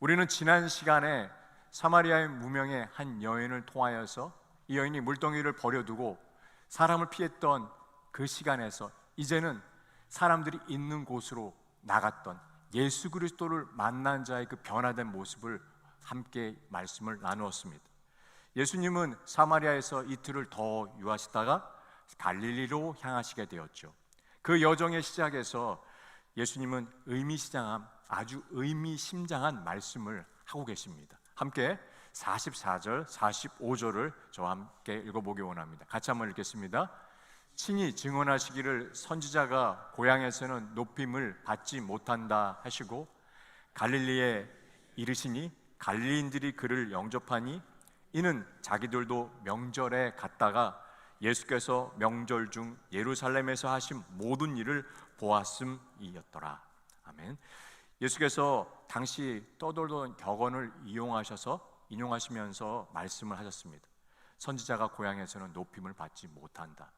우리는 지난 시간에 사마리아의 무명의 한 여인을 통하여서 이 여인이 물동이를 버려두고 사람을 피했던 그 시간에서 이제는 사람들이 있는 곳으로 나갔던 예수 그리스도를 만난 자의 그 변화된 모습을 함께 말씀을 나누었습니다. 예수님은 사마리아에서 이틀을 더 유하시다가 갈릴리로 향하시게 되었죠. 그 여정의 시작에서 예수님은 의미시장한 아주 의미심장한 말씀을 하고 계십니다. 함께 44절, 45절을 저와 함께 읽어보기 원합니다. 같이 한번 읽겠습니다. 친히 증언하시기를 선지자가 고향에서는 높임을 받지 못한다 하시고 갈릴리에 이르시니 갈릴리인들이 그를 영접하니 이는 자기들도 명절에 갔다가 예수께서 명절 중 예루살렘에서 하신 모든 일을 보았음이었더라. 아멘. 예수께서 당시 떠돌던 격언을 이용하셔서 인용하시면서 말씀을 하셨습니다. 선지자가 고향에서는 높임을 받지 못한다.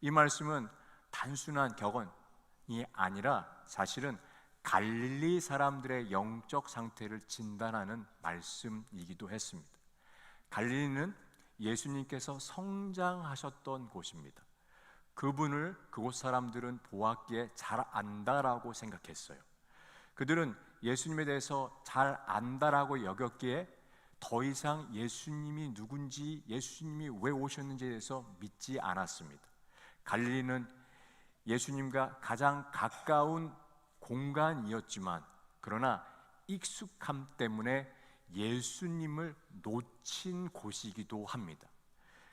이 말씀은 단순한 격언이 아니라 사실은 갈릴리 사람들의 영적 상태를 진단하는 말씀이기도 했습니다. 갈릴리는 예수님께서 성장하셨던 곳입니다. 그분을 그곳 사람들은 보았기에 잘 안다라고 생각했어요. 그들은 예수님에 대해서 잘 안다라고 여겼기에 더 이상 예수님이 누군지 예수님이 왜 오셨는지에 대해서 믿지 않았습니다. 갈릴리는 예수님과 가장 가까운 공간이었지만 그러나 익숙함 때문에 예수님을 놓친 곳이기도 합니다.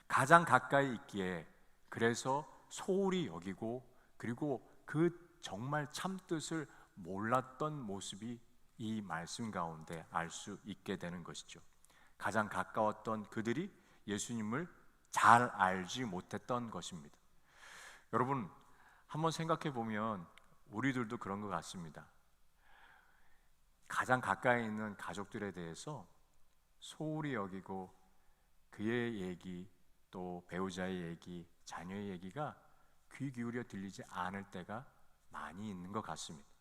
가장 가까이 있기에 그래서 소홀히 여기고 그리고 그 정말 참 뜻을 몰랐던 모습이 이 말씀 가운데 알 수 있게 되는 것이죠. 가장 가까웠던 그들이 예수님을 잘 알지 못했던 것입니다. 여러분 한번 생각해 보면 우리들도 그런 것 같습니다. 가장 가까이 있는 가족들에 대해서 소홀히 여기고 그의 얘기 또 배우자의 얘기, 자녀의 얘기가 귀 기울여 들리지 않을 때가 많이 있는 것 같습니다.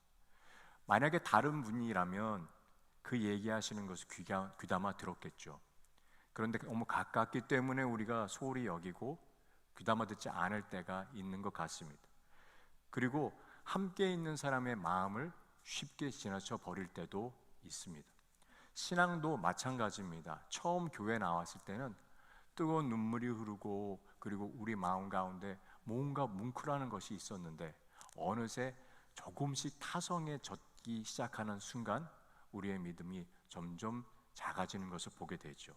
만약에 다른 분이라면 그 얘기하시는 것을 귀가, 귀담아 들었겠죠. 그런데 너무 가깝기 때문에 우리가 소홀히 여기고 귀담아 듣지 않을 때가 있는 것 같습니다. 그리고 함께 있는 사람의 마음을 쉽게 지나쳐 버릴 때도 있습니다. 신앙도 마찬가지입니다. 처음 교회 나왔을 때는 뜨거운 눈물이 흐르고 그리고 우리 마음 가운데 뭔가 뭉클하는 것이 있었는데 어느새 조금씩 타성에 젖 기 시작하는 순간 우리의 믿음이 점점 작아지는 것을 보게 되죠.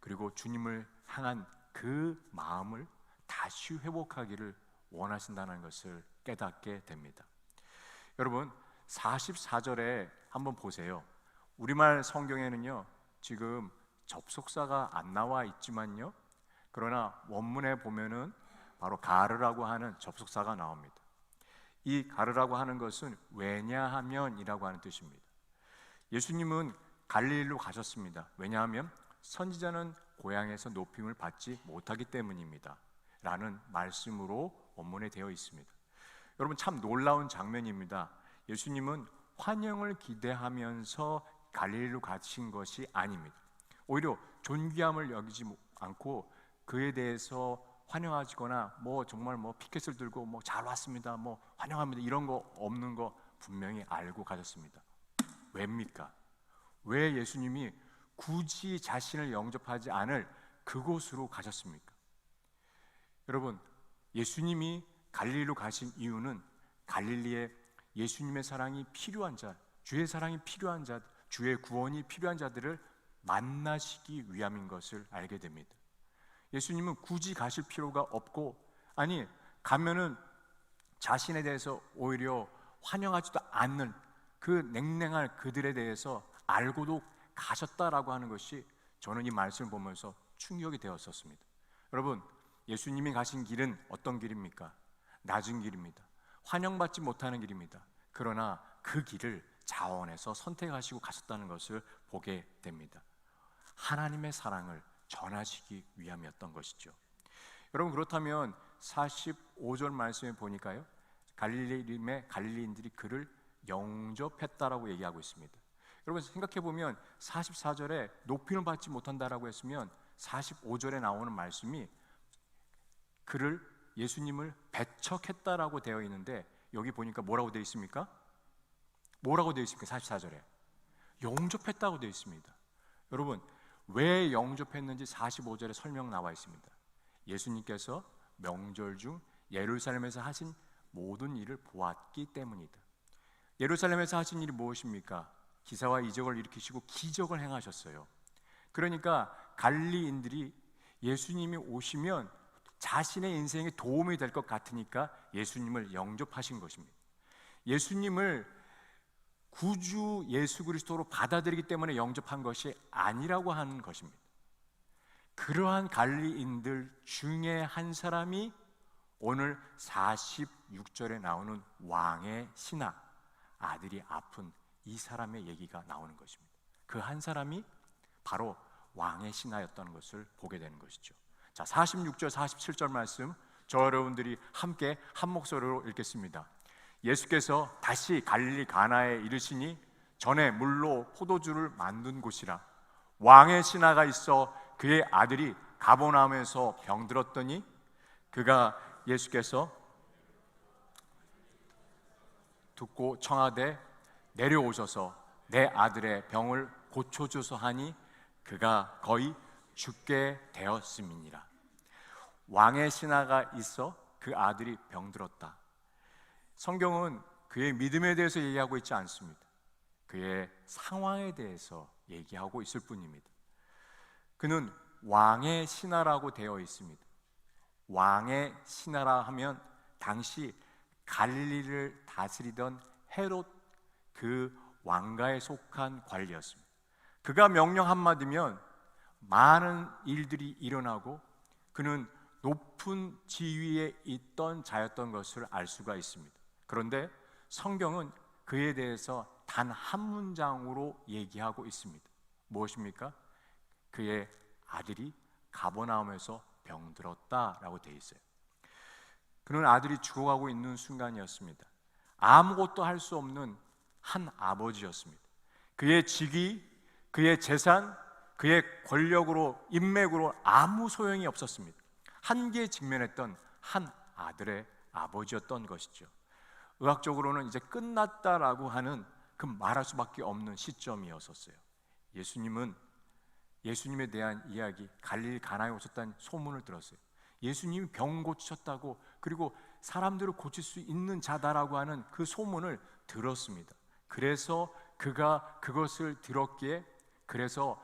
그리고 주님을 향한 그 마음을 다시 회복하기를 원하신다는 것을 깨닫게 됩니다. 여러분 44절에 한번 보세요. 우리말 성경에는요. 지금 접속사가 안 나와 있지만요. 그러나 원문에 보면은 바로 가르라고 하는 접속사가 나옵니다. 이 가르라고 하는 것은 왜냐하면이라고 하는 뜻입니다. 예수님은 갈릴리로 가셨습니다. 왜냐하면 선지자는 고향에서 높임을 받지 못하기 때문입니다. 라는 말씀으로 원문에 되어 있습니다. 여러분 참 놀라운 장면입니다. 예수님은 환영을 기대하면서 갈릴리로 가신 것이 아닙니다. 오히려 존귀함을 여기지 않고 그에 대해서 환영하시거나 뭐 정말 뭐 피켓을 들고 뭐 잘 왔습니다. 뭐 환영합니다. 이런 거 없는 거 분명히 알고 가셨습니다. 왜입니까? 왜 예수님이 굳이 자신을 영접하지 않을 그곳으로 가셨습니까? 여러분, 예수님이 갈릴리로 가신 이유는 갈릴리에 예수님의 사랑이 필요한 자, 주의 사랑이 필요한 자, 주의 구원이 필요한 자들을 만나시기 위함인 것을 알게 됩니다. 예수님은 굳이 가실 필요가 없고 아니 가면은 자신에 대해서 오히려 환영하지도 않는 그 냉랭한 그들에 대해서 알고도 가셨다라고 하는 것이 저는 이 말씀을 보면서 충격이 되었었습니다. 여러분, 예수님이 가신 길은 어떤 길입니까? 낮은 길입니다. 환영받지 못하는 길입니다. 그러나 그 길을 자원해서 선택하시고 가셨다는 것을 보게 됩니다. 하나님의 사랑을 전하시기 위함이었던 것이죠. 여러분 그렇다면 45절 말씀에 보니까요. 갈릴리의 갈릴리인들이 그를 영접했다라고 얘기하고 있습니다. 여러분 생각해 보면 44절에 높이는 받지 못한다라고 했으면 45절에 나오는 말씀이 그를 예수님을 배척했다라고 되어 있는데 여기 보니까 뭐라고 되어 있습니까? 뭐라고 되어 있습니까? 44절에 영접했다고 되어 있습니다. 여러분 왜 영접했는지 45절에 설명 나와 있습니다. 예수님께서 명절 중 예루살렘에서 하신 모든 일을 보았기 때문이다. 예루살렘에서 하신 일이 무엇입니까? 기사와 이적을 일으키시고 기적을 행하셨어요. 그러니까 갈리인들이 예수님이 오시면 자신의 인생에 도움이 될 것 같으니까 예수님을 영접하신 것입니다. 예수님을 구주 예수 그리스도로 받아들이기 때문에 영접한 것이 아니라고 하는 것입니다. 그러한 갈리인들 중에 한 사람이 오늘 46절에 나오는 왕의 신하 아들이 아픈 이 사람의 얘기가 나오는 것입니다. 그 한 사람이 바로 왕의 신하였던 것을 보게 되는 것이죠. 자, 46절 47절 말씀 저 여러분들이 함께 한 목소리로 읽겠습니다. 예수께서 다시 갈릴리 가나에 이르시니 전에 물로 포도주를 만든 곳이라. 왕의 신하가 있어 그의 아들이 가보나움에서 병들었더니 그가 예수께서 듣고 청하되 내려오셔서 내 아들의 병을 고쳐주소 하니 그가 거의 죽게 되었음이니라. 왕의 신하가 있어 그 아들이 병들었다 성경은 그의 믿음에 대해서 얘기하고 있지 않습니다 그의 상황에 대해서 얘기하고 있을 뿐입니다 그는 왕의 신하라고 되어 있습니다 왕의 신하라 하면 당시 갈릴리를 다스리던 헤롯 그 왕가에 속한 관리였습니다. 그가 명령 한마디면 많은 일들이 일어나고 그는 높은 지위에 있던 자였던 것을 알 수가 있습니다. 그런데 성경은 그에 대해서 단 한 문장으로 얘기하고 있습니다. 무엇입니까? 그의 아들이 가버나움에서 병들었다라고 되어 있어요. 그는 아들이 죽어가고 있는 순간이었습니다. 아무것도 할 수 없는 한 아버지였습니다. 그의 직위, 그의 재산, 그의 권력으로 인맥으로 아무 소용이 없었습니다. 한계에 직면했던 한 아들의 아버지였던 것이죠. 의학적으로는 이제 끝났다라고 하는 그 말할 수밖에 없는 시점이었었어요. 예수님은 예수님에 대한 이야기, 갈릴 가나에 오셨다는 소문을 들었어요. 예수님이 병 고치셨다고 그리고 사람들을 고칠 수 있는 자다라고 하는 그 소문을 들었습니다. 그래서 그가 그것을 들었기에 그래서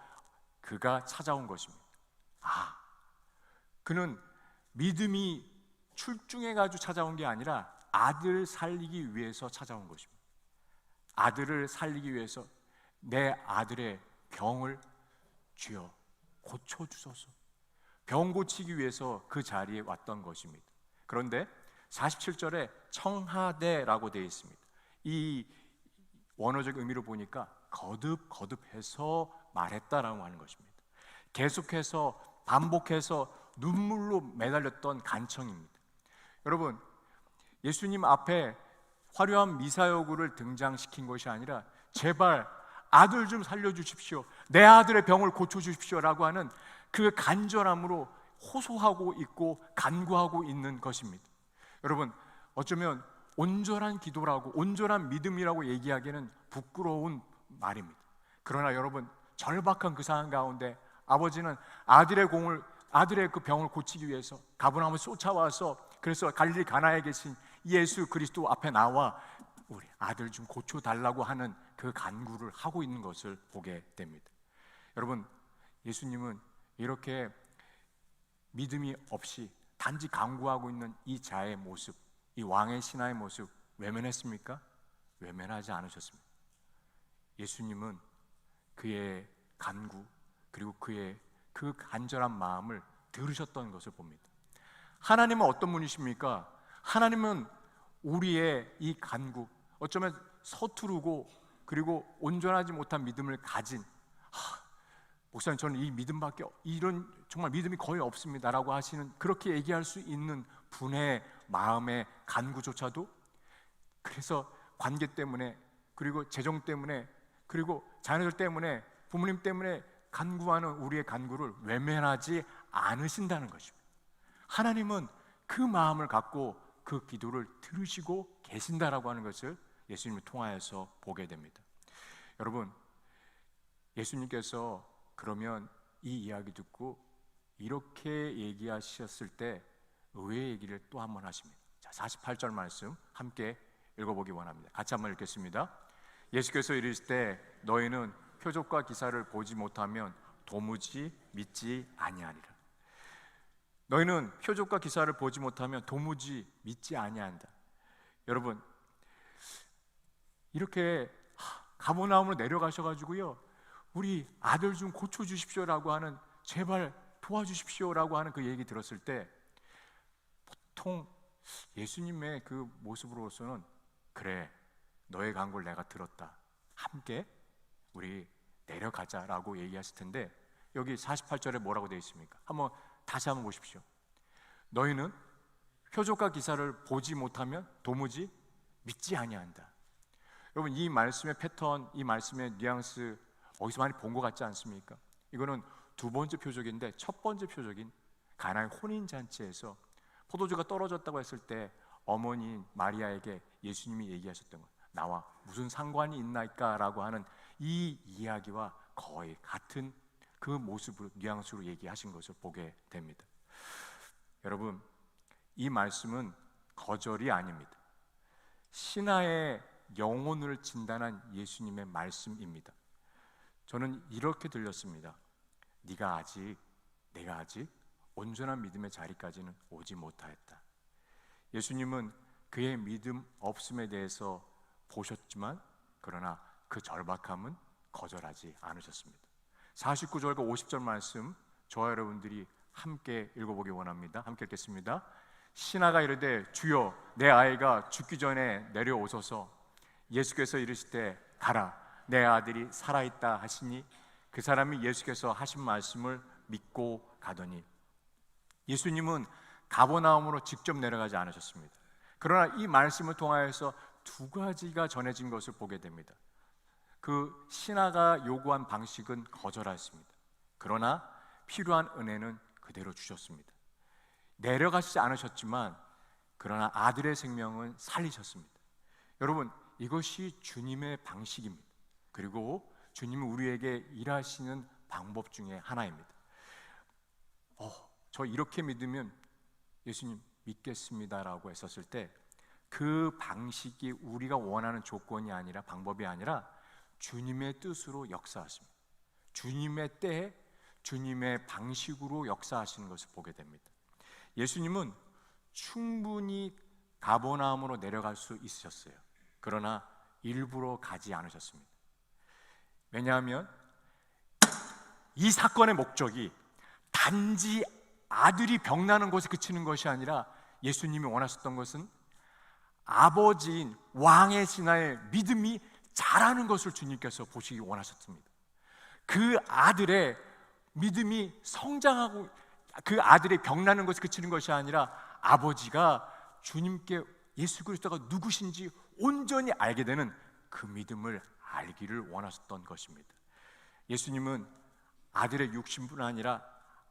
그가 찾아온 것입니다. 아, 그는 믿음이 출중해 가지고 찾아온 게 아니라 아들 살리기 위해서 찾아온 것입니다. 아들을 살리기 위해서 내 아들의 병을 주여 고쳐 주소서. 병 고치기 위해서 그 자리에 왔던 것입니다. 그런데 47절에 청하대라고 되어 있습니다. 이 원어적 의미로 보니까 거듭 거듭해서 말했다라고 하는 것입니다. 계속해서 반복해서 눈물로 매달렸던 간청입니다. 여러분, 예수님 앞에 화려한 미사여구를 등장시킨 것이 아니라 제발 아들 좀 살려 주십시오. 내 아들의 병을 고쳐 주십시오라고 하는 그 간절함으로 호소하고 있고 간구하고 있는 것입니다. 여러분, 어쩌면 온전한 기도라고 온전한 믿음이라고 얘기하기는 부끄러운 말입니다. 그러나 여러분, 절박한 그 상황 가운데 아버지는 아들의 공을 아들의 그 병을 고치기 위해서 가브나움을 쫓아와서 그래서 갈릴리 가나에 계신 예수 그리스도 앞에 나와 우리 아들 좀 고쳐 달라고 하는 그 간구를 하고 있는 것을 보게 됩니다. 여러분, 예수님은 이렇게 믿음이 없이 단지 간구하고 있는 이 자의 모습, 이 왕의 신하의 모습 외면했습니까? 외면하지 않으셨습니다. 예수님은 그의 간구 그리고 그의 그 간절한 마음을 들으셨던 것을 봅니다. 하나님은 어떤 분이십니까? 하나님은 우리의 이 간구, 어쩌면 서투르고 그리고 온전하지 못한 믿음을 가진 하, 목사님 저는 이 믿음밖에 이런 정말 믿음이 거의 없습니다라고 하시는 그렇게 얘기할 수 있는 분의 마음의 간구조차도 그래서 관계 때문에 그리고 재정 때문에 그리고 자녀들 때문에 부모님 때문에 간구하는 우리의 간구를 외면하지 않으신다는 것입니다. 하나님은 그 마음을 갖고 그 기도를 들으시고 계신다라고 하는 것을 예수님을 통하여서 보게 됩니다. 여러분, 예수님께서 그러면 이 이야기 듣고 이렇게 얘기하셨을 때 의외의 얘기를 또 한 번 하십니다. 자, 48절 말씀 함께 읽어보기 원합니다. 같이 한번 읽겠습니다. 예수께서 이르실 때 너희는 표적과 기사를 보지 못하면 도무지 믿지 아니하리라. 너희는 표적과 기사를 보지 못하면 도무지 믿지 아니한다. 여러분 이렇게 가보나움으로 내려가셔가지고요 우리 아들 좀 고쳐 주십시오라고 하는 제발 도와주십시오라고 하는 그 얘기 들었을 때 보통 예수님의 그 모습으로서는 그래 너의 간구를 내가 들었다 함께 우리 내려가자라고 얘기하실 텐데 여기 48절에 뭐라고 되어 있습니까? 한번 다시 한번 보십시오. 너희는 표적과 기사를 보지 못하면 도무지 믿지 아니한다. 여러분 이 말씀의 패턴, 이 말씀의 뉘앙스 어디서 많이 본 것 같지 않습니까? 이거는 두 번째 표적인데 첫 번째 표적인 가나의 혼인 잔치에서 포도주가 떨어졌다고 했을 때 어머니 마리아에게 예수님이 얘기하셨던 것 나와 무슨 상관이 있나이까라고 하는 이 이야기와 거의 같은 그 모습으로 뉘앙스로 얘기하신 것을 보게 됩니다. 여러분 이 말씀은 거절이 아닙니다. 신하의 영혼을 진단한 예수님의 말씀입니다. 저는 이렇게 들렸습니다. 네가 아직 내가 아직 온전한 믿음의 자리까지는 오지 못하였다. 예수님은 그의 믿음 없음에 대해서 보셨지만 그러나 그 절박함은 거절하지 않으셨습니다. 49절과 50절 말씀 저와 여러분들이 함께 읽어보기 원합니다. 함께 읽겠습니다. 신하가 이르되 주여 내 아이가 죽기 전에 내려오소서 예수께서 이르실 때 가라 내 아들이 살아있다 하시니 그 사람이 예수께서 하신 말씀을 믿고 가더니 예수님은 가버나움으로 직접 내려가지 않으셨습니다. 그러나 이 말씀을 통하여서 두 가지가 전해진 것을 보게 됩니다. 그 신하가 요구한 방식은 거절하였습니다. 그러나 필요한 은혜는 그대로 주셨습니다. 내려가시지 않으셨지만 그러나 아들의 생명은 살리셨습니다. 여러분 이것이 주님의 방식입니다. 그리고 주님은 우리에게 일하시는 방법 중에 하나입니다. 어, 저 이렇게 믿으면 예수님 믿겠습니다라고 했었을 때 그 방식이 우리가 원하는 조건이 아니라 방법이 아니라 주님의 뜻으로 역사하십니다. 주님의 때에 주님의 방식으로 역사하시는 것을 보게 됩니다. 예수님은 충분히 가버나움으로 내려갈 수 있으셨어요. 그러나 일부러 가지 않으셨습니다. 왜냐하면 이 사건의 목적이 단지 아들이 병나는 곳에 그치는 것이 아니라 예수님이 원하셨던 것은 아버지인 왕의 신하의 믿음이 자라는 것을 주님께서 보시기 원하셨습니다. 그 아들의 믿음이 성장하고 그 아들의 병나는 것에 그치는 것이 아니라 아버지가 주님께 예수 그리스도가 누구신지 온전히 알게 되는 그 믿음을 알기를 원하셨던 것입니다. 예수님은 아들의 육신뿐 아니라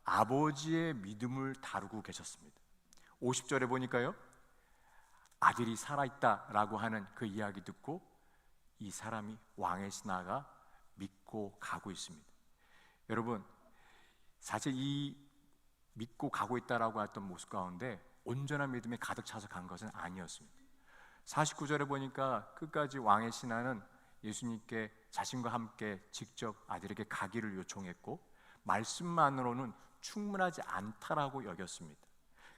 아버지의 믿음을 다루고 계셨습니다. 50절에 보니까요. 아들이 살아있다라고 하는 그 이야기 듣고 이 사람이 왕의 신하가 믿고 가고 있습니다. 여러분, 사실 이 믿고 가고 있다라고 했던 모습 가운데 온전한 믿음이 가득 차서 간 것은 아니었습니다. 49절에 보니까 끝까지 왕의 신하는 예수님께 자신과 함께 직접 아들에게 가기를 요청했고 말씀만으로는 충분하지 않다라고 여겼습니다.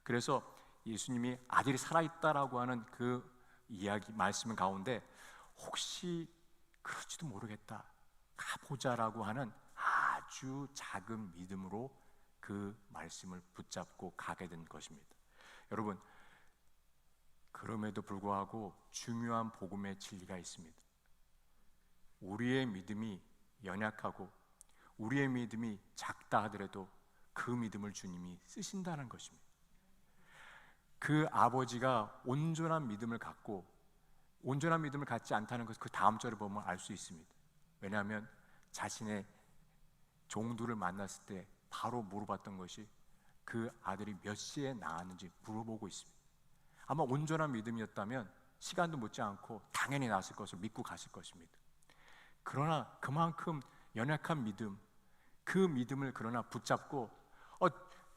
그래서 예수님이 아들이 살아있다라고 하는 그 이야기 말씀 가운데 혹시 그럴지도 모르겠다 가보자라고 하는 아주 작은 믿음으로 그 말씀을 붙잡고 가게 된 것입니다. 여러분 그럼에도 불구하고 중요한 복음의 진리가 있습니다. 우리의 믿음이 연약하고 우리의 믿음이 작다 하더라도 그 믿음을 주님이 쓰신다는 것입니다. 그 아버지가 온전한 믿음을 갖고 온전한 믿음을 갖지 않다는 것을 그 다음 절을 보면 알 수 있습니다. 왜냐하면 자신의 종들을 만났을 때 바로 물어봤던 것이 그 아들이 몇 시에 나왔는지 물어보고 있습니다. 아마 온전한 믿음이었다면 시간도 묻지 않고 당연히 나왔을 것을 믿고 갔을 것입니다. 그러나 그만큼 연약한 믿음, 그 믿음을 그러나 붙잡고 어,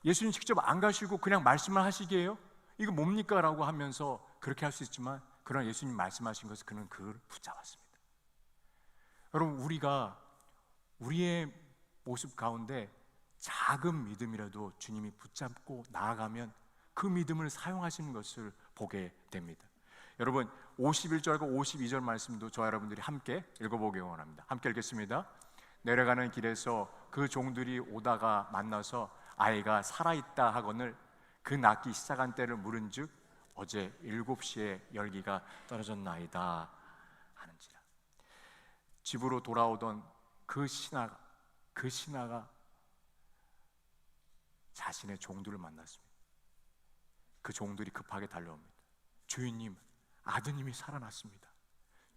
예수님 직접 안 가시고 그냥 말씀을 하시게요? 이거 뭡니까? 라고 하면서 그렇게 할 수 있지만 그러나 예수님 말씀하신 것을 그는 그걸 붙잡았습니다. 여러분 우리가 우리의 모습 가운데 작은 믿음이라도 주님이 붙잡고 나아가면 그 믿음을 사용하시는 것을 보게 됩니다. 여러분 51절과 52절 말씀도 저 여러분들이 함께 읽어보기 원합니다. 함께 읽겠습니다. 내려가는 길에서 그 종들이 오다가 만나서 아이가 살아있다 하거늘 그 낳기 시작한 때를 물은즉 어제 일곱 시에 열기가 떨어졌나이다 하는지라 집으로 돌아오던 그 신하 그 신하가 자신의 종들을 만났습니다. 그 종들이 급하게 달려옵니다. 주인님, 아드님이 살아났습니다.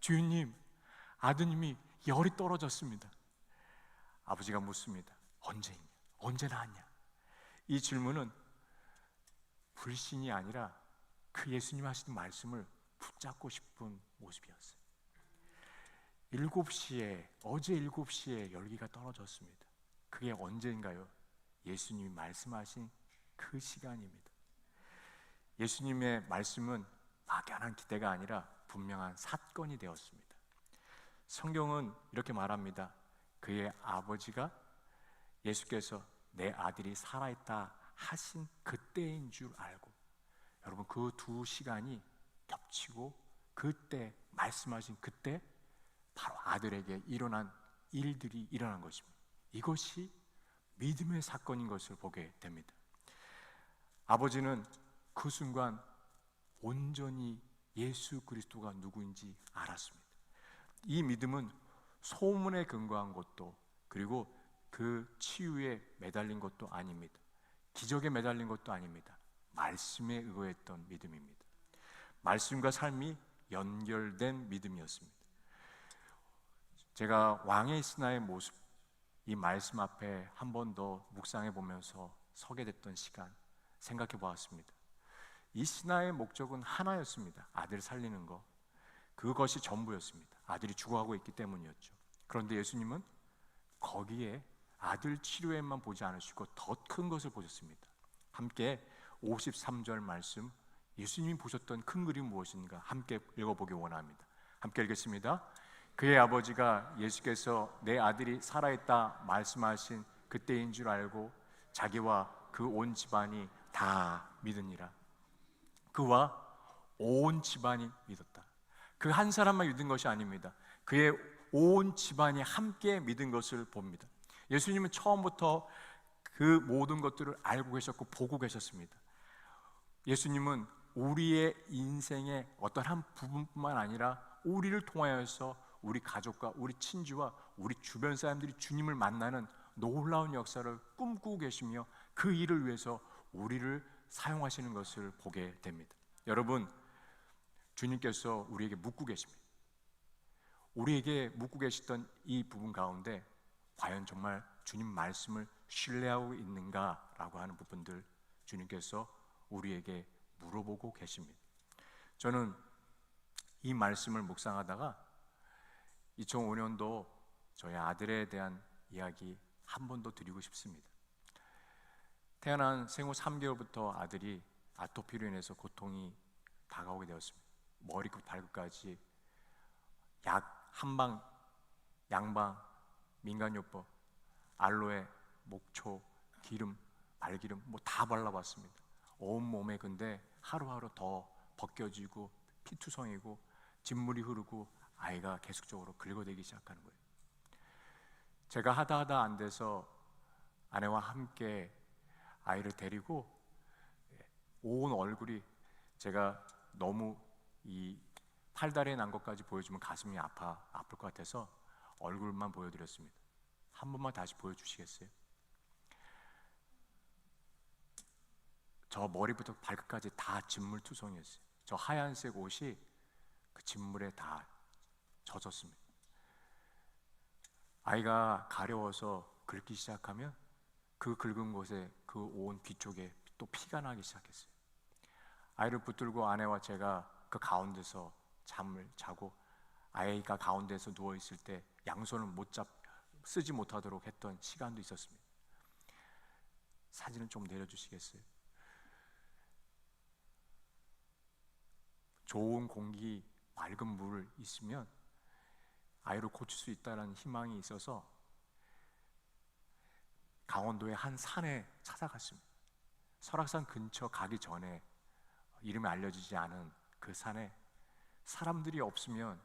주인님, 아드님이 열이 떨어졌습니다. 아버지가 묻습니다. 언제냐? 언제 나왔냐? 이 질문은 불신이 아니라 그 예수님 하시는 말씀을 붙잡고 싶은 모습이었어요. 일곱 시에 어제 일곱 시에 열기가 떨어졌습니다. 그게 언제인가요? 예수님이 말씀하신 그 시간입니다. 예수님의 말씀은 막연한 기대가 아니라 분명한 사건이 되었습니다. 성경은 이렇게 말합니다. 그의 아버지가 예수께서 내 아들이 살아있다 하신 그때인 줄 알고 여러분 그 두 시간이 겹치고 그때 말씀하신 그때 바로 아들에게 일어난 일들이 일어난 것입니다. 이것이 믿음의 사건인 것을 보게 됩니다. 아버지는 그 순간 온전히 예수 그리스도가 누구인지 알았습니다. 이 믿음은 소문에 근거한 것도 그리고 그 치유에 매달린 것도 아닙니다. 기적에 매달린 것도 아닙니다. 말씀에 의거했던 믿음입니다. 말씀과 삶이 연결된 믿음이었습니다. 제가 왕의 신하의 모습, 이 말씀 앞에 한 번 더 묵상해 보면서 서게 됐던 시간 생각해 보았습니다. 이 신하의 목적은 하나였습니다. 아들 살리는 거. 그것이 전부였습니다. 아들이 죽어가고 있기 때문이었죠. 그런데 예수님은 거기에 아들 치료에만 보지 않으시고 더 큰 것을 보셨습니다. 함께 53절 말씀 예수님이 보셨던 큰 그림 무엇인가 함께 읽어보기 원합니다. 함께 읽겠습니다. 그의 아버지가 예수께서 내 아들이 살아있다 말씀하신 그때인 줄 알고 자기와 그 온 집안이 다 믿으니라. 그와 온 집안이 믿었다. 그 한 사람만 믿은 것이 아닙니다. 그의 온 집안이 함께 믿은 것을 봅니다. 예수님은 처음부터 그 모든 것들을 알고 계셨고 보고 계셨습니다. 예수님은 우리의 인생의 어떤 한 부분뿐만 아니라 우리를 통하여서 우리 가족과 우리 친지와 우리 주변 사람들이 주님을 만나는 놀라운 역사를 꿈꾸고 계시며 그 일을 위해서 우리를 사용하시는 것을 보게 됩니다. 여러분, 주님께서 우리에게 묻고 계십니다. 우리에게 묻고 계시던 이 부분 가운데 과연 정말 주님 말씀을 신뢰하고 있는가라고 하는 부분들 주님께서 우리에게 물어보고 계십니다. 저는 이 말씀을 묵상하다가 2005년도 저희 아들에 대한 이야기 한 번 더 드리고 싶습니다. 태어난 생후 3개월부터 아들이 아토피로 인해서 고통이 다가오게 되었습니다. 머리끝 발끝까지 약 한 방, 양방, 민간요법, 알로에, 목초, 기름, 발기름 뭐 다 발라봤습니다. 온 몸에 근데 하루하루 더 벗겨지고 피투성이고 진물이 흐르고 아이가 계속적으로 긁어대기 시작하는 거예요. 제가 하다 하다 안 돼서 아내와 함께 아이를 데리고 온 얼굴이 제가 너무 이 팔다리에 난 것까지 보여주면 가슴이 아파 아플 것 같아서 얼굴만 보여드렸습니다. 한 번만 다시 보여주시겠어요? 저 머리부터 발끝까지 다 진물투성이었어요. 저 하얀색 옷이 그 진물에 다 젖었습니다. 아이가 가려워서 긁기 시작하면 그 긁은 곳에 그온귀 쪽에 또 피가 나기 시작했어요. 아이를 붙들고 아내와 제가 그 가운데서 잠을 자고 아이가 가운데서 누워 있을 때 양손을 못 잡 쓰지 못하도록 했던 시간도 있었습니다. 사진을 좀 내려주시겠어요? 좋은 공기, 맑은 물 있으면 아이를 고칠 수 있다는 희망이 있어서 강원도의 한 산에 찾아갔습니다. 설악산 근처 가기 전에 이름이 알려지지 않은 그 산에 사람들이 없으면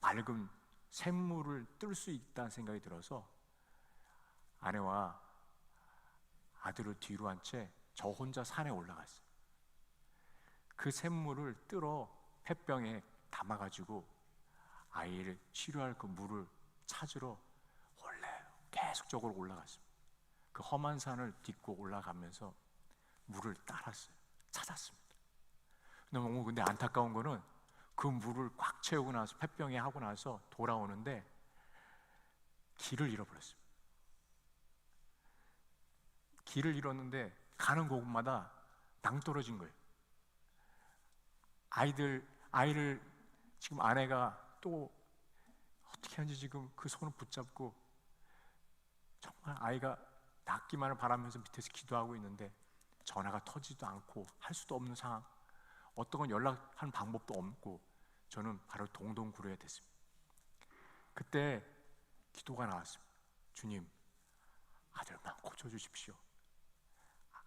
맑은 샘물을 뜰 수 있다는 생각이 들어서 아내와 아들을 뒤로 한 채 저 혼자 산에 올라갔어요. 그 샘물을 뜰어 햇병에 담아가지고 아이를 치료할 그 물을 찾으러 원래 계속적으로 올라갔습니다. 그 험한 산을 딛고 올라가면서 물을 따랐어요. 찾았습니다. 너무 근데 안타까운 거는 그 물을 꽉 채우고 나서 폐병에 하고 나서 돌아오는데 길을 잃어버렸습니다. 길을 잃었는데 가는 곳마다 낭떠러진 거예요. 아이들 아이를 지금 아내가 또 어떻게 하는지 지금 그 손을 붙잡고 정말 아이가 낫기만을 바라면서 밑에서 기도하고 있는데 전화가 터지도 않고 할 수도 없는 상황 어떤 건 연락하는 방법도 없고 저는 바로 동동구려야 됐습니다. 그때 기도가 나왔습니다. 주님, 아들만 고쳐주십시오.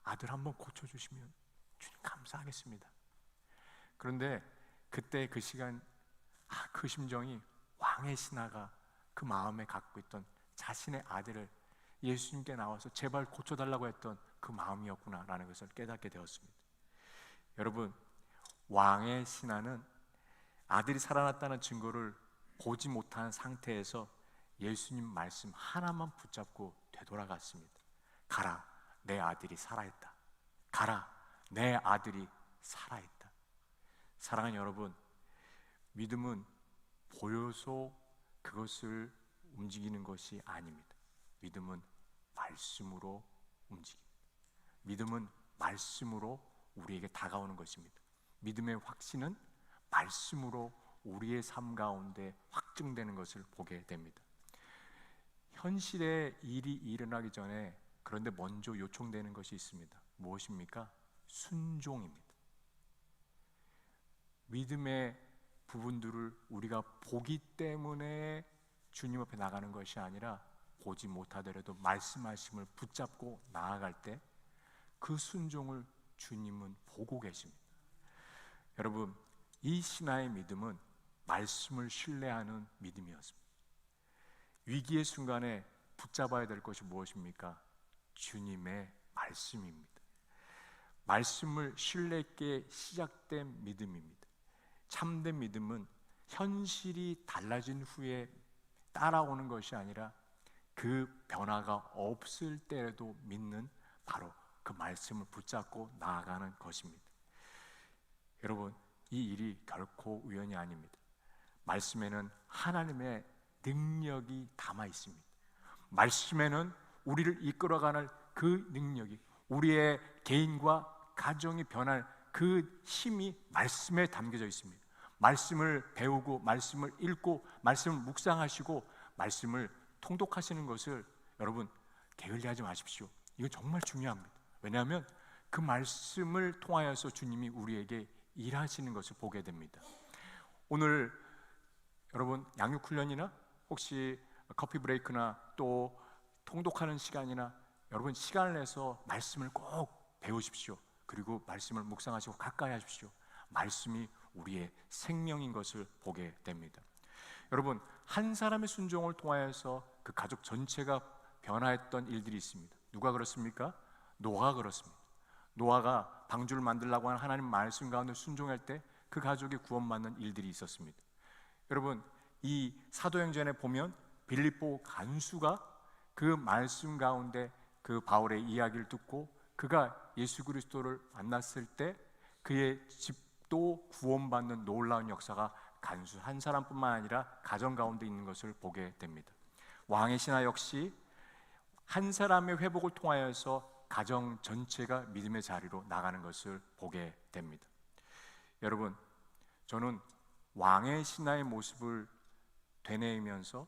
아들 한번 고쳐주시면 주님 감사하겠습니다. 그런데 그때 그 시간, 아, 그 심정이 왕의 신하가 그 마음에 갖고 있던 자신의 아들을 예수님께 나와서 제발 고쳐달라고 했던 그 마음이었구나라는 것을 깨닫게 되었습니다. 여러분, 왕의 신하는 아들이 살아났다는 증거를 보지 못한 상태에서 예수님 말씀 하나만 붙잡고 되돌아갔습니다. 가라, 내 아들이 살아있다. 가라, 내 아들이 살아있다. 사랑하는 여러분, 믿음은 보여서 그것을 움직이는 것이 아닙니다. 믿음은 말씀으로 움직입니다. 믿음은 말씀으로 우리에게 다가오는 것입니다. 믿음의 확신은 말씀으로 우리의 삶 가운데 확증되는 것을 보게 됩니다. 현실의 일이 일어나기 전에 그런데 먼저 요청되는 것이 있습니다. 무엇입니까? 순종입니다. 믿음의 부분들을 우리가 보기 때문에 주님 앞에 나가는 것이 아니라 보지 못하더라도 말씀하심을 붙잡고 나아갈 때 그 순종을 주님은 보고 계십니다. 여러분, 이 신화의 믿음은 말씀을 신뢰하는 믿음이었습니다. 위기의 순간에 붙잡아야 될 것이 무엇입니까? 주님의 말씀입니다. 말씀을 신뢰 있게 시작된 믿음입니다. 참된 믿음은 현실이 달라진 후에 따라오는 것이 아니라 그 변화가 없을 때에도 믿는 바로 그 말씀을 붙잡고 나아가는 것입니다. 여러분, 이 일이 결코 우연이 아닙니다. 말씀에는 하나님의 능력이 담아 있습니다. 말씀에는 우리를 이끌어가는 그 능력이 우리의 개인과 가정이 변할 그 힘이 말씀에 담겨져 있습니다. 말씀을 배우고 말씀을 읽고 말씀을 묵상하시고 말씀을 통독하시는 것을 여러분 게을리하지 마십시오. 이거 정말 중요합니다. 왜냐하면 그 말씀을 통하여서 주님이 우리에게 일하시는 것을 보게 됩니다. 오늘 여러분 양육 훈련이나 혹시 커피 브레이크나 또 통독하는 시간이나 여러분 시간을 내서 말씀을 꼭 배우십시오. 그리고 말씀을 묵상하시고 가까이 하십시오. 말씀이 우리의 생명인 것을 보게 됩니다. 여러분 한 사람의 순종을 통하여서 그 가족 전체가 변화했던 일들이 있습니다. 누가 그렇습니까? 노아가 그렇습니다. 노아가 방주를 만들라고 하는 하나님 말씀 가운데 순종할 때 그 가족이 구원받는 일들이 있었습니다. 여러분 이 사도행전에 보면 빌립보 간수가 그 말씀 가운데 그 바울의 이야기를 듣고 그가 예수 그리스도를 만났을 때 그의 집도 구원받는 놀라운 역사가 간수 한 사람뿐만 아니라 가정 가운데 있는 것을 보게 됩니다. 왕의 신화 역시 한 사람의 회복을 통하여서 가정 전체가 믿음의 자리로 나가는 것을 보게 됩니다. 여러분, 저는 왕의 신화의 모습을 되뇌이면서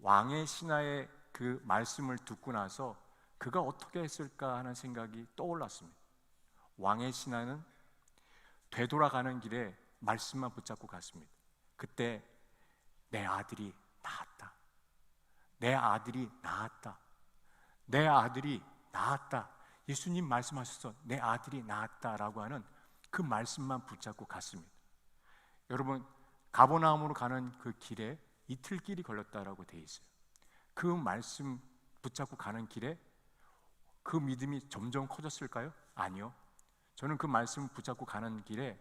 왕의 신화의 그 말씀을 듣고 나서 그가 어떻게 했을까 하는 생각이 떠올랐습니다. 왕의 신화는 되돌아가는 길에 말씀만 붙잡고 갔습니다. 그때 내 아들이 나았다. 내 아들이 나았다. 내 아들이 나았다. 예수님 말씀하셔서 내 아들이 나았다라고 하는 그 말씀만 붙잡고 갔습니다. 여러분 가보나움으로 가는 그 길에 이틀 길이 걸렸다라고 돼 있어요. 그 말씀 붙잡고 가는 길에 그 믿음이 점점 커졌을까요? 아니요. 저는 그 말씀 붙잡고 가는 길에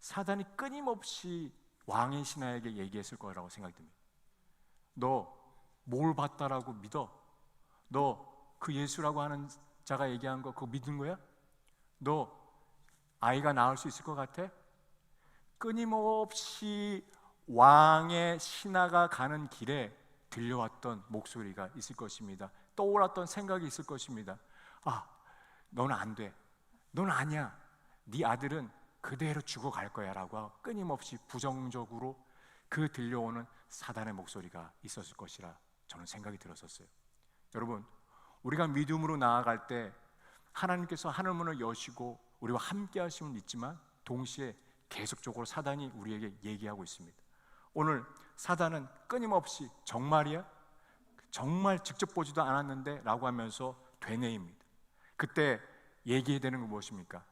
사단이 끊임없이 왕의 신하에게 얘기했을 거라고 생각됩니다. 너 뭘 봤다라고 믿어? 너 그 예수라고 하는 자가 얘기한 거 그거 믿은 거야? 너 아이가 낳을 수 있을 것 같아? 끊임없이 왕의 신하가 가는 길에 들려왔던 목소리가 있을 것입니다. 떠올랐던 생각이 있을 것입니다. 아, 너는 안 돼. 넌 아니야. 네 아들은 그대로 죽어갈 거야라고 끊임없이 부정적으로 그 들려오는 사단의 목소리가 있었을 것이라 저는 생각이 들었었어요. 여러분, 우리가 믿음으로 나아갈 때 하나님께서 하늘문을 여시고 우리와 함께 하심을 믿지만 동시에 계속적으로 사단이 우리에게 얘기하고 있습니다. 오늘 사단은 끊임없이 정말이야? 정말 직접 보지도 않았는데 라고 하면서 되뇌입니다. 그때 얘기해야 되는 건 무엇입니까?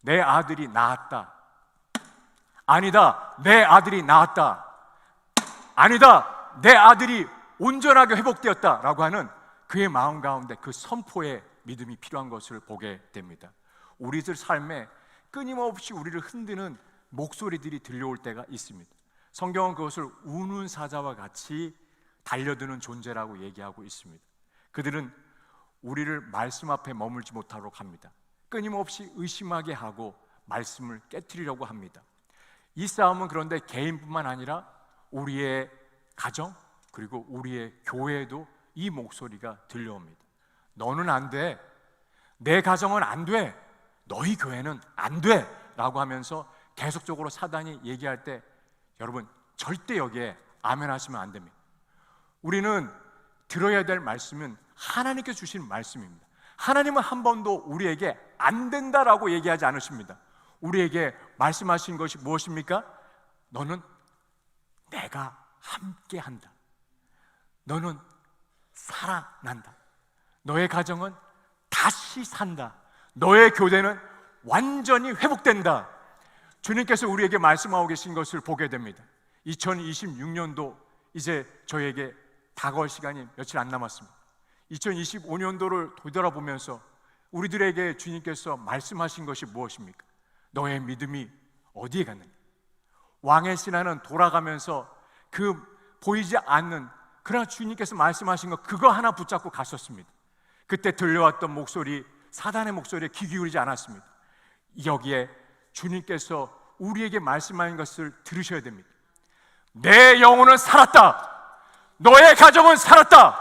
내 아들이 나았다. 아니다. 내 아들이 나았다. 아니다. 내 아들이 온전하게 회복되었다. 라고 하는 그의 마음 가운데 그 선포의 믿음이 필요한 것을 보게 됩니다. 우리들 삶에 끊임없이 우리를 흔드는 목소리들이 들려올 때가 있습니다. 성경은 그것을 우는 사자와 같이 달려드는 존재라고 얘기하고 있습니다. 그들은 우리를 말씀 앞에 머물지 못하도록 합니다. 끊임없이 의심하게 하고 말씀을 깨뜨리려고 합니다. 이 싸움은 그런데 개인뿐만 아니라 우리의 가정 그리고 우리의 교회에도 이 목소리가 들려옵니다. 너는 안 돼. 내 가정은 안 돼. 너희 교회는 안 돼. 라고 하면서 계속적으로 사단이 얘기할 때 여러분 절대 여기에 아멘 하시면 안 됩니다. 우리는 들어야 될 말씀은 하나님께 주신 말씀입니다. 하나님은 한 번도 우리에게 안 된다라고 얘기하지 않으십니다. 우리에게 말씀하신 것이 무엇입니까? 너는 내가 함께 한다. 너는 살아난다. 너의 가정은 다시 산다. 너의 교대는 완전히 회복된다. 주님께서 우리에게 말씀하고 계신 것을 보게 됩니다. 2026년도 이제 저에게 다가올 시간이 며칠 안 남았습니다. 2025년도를 되돌아보면서 우리들에게 주님께서 말씀하신 것이 무엇입니까? 너의 믿음이 어디에 갔는가? 왕의 신하는 돌아가면서 그 보이지 않는 그러나 주님께서 말씀하신 것 그거 하나 붙잡고 갔었습니다. 그때 들려왔던 목소리 사단의 목소리에 귀 기울이지 않았습니다. 여기에 주님께서 우리에게 말씀하신 것을 들으셔야 됩니다. 내 영혼은 살았다. 너의 가정은 살았다.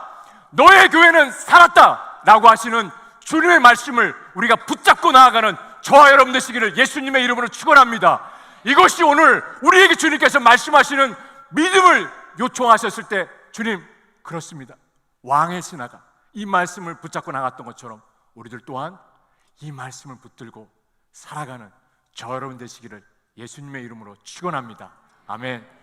너의 교회는 살았다. 라고 하시는 주님의 말씀을 우리가 붙잡고 나아가는 저와 여러분 되시기를 예수님의 이름으로 축원합니다. 이것이 오늘 우리에게 주님께서 말씀하시는 믿음을 요청하셨을 때 주님 그렇습니다. 왕의 신하가 이 말씀을 붙잡고 나갔던 것처럼 우리들 또한 이 말씀을 붙들고 살아가는 저 여러분 되시기를 예수님의 이름으로 축원합니다. 아멘.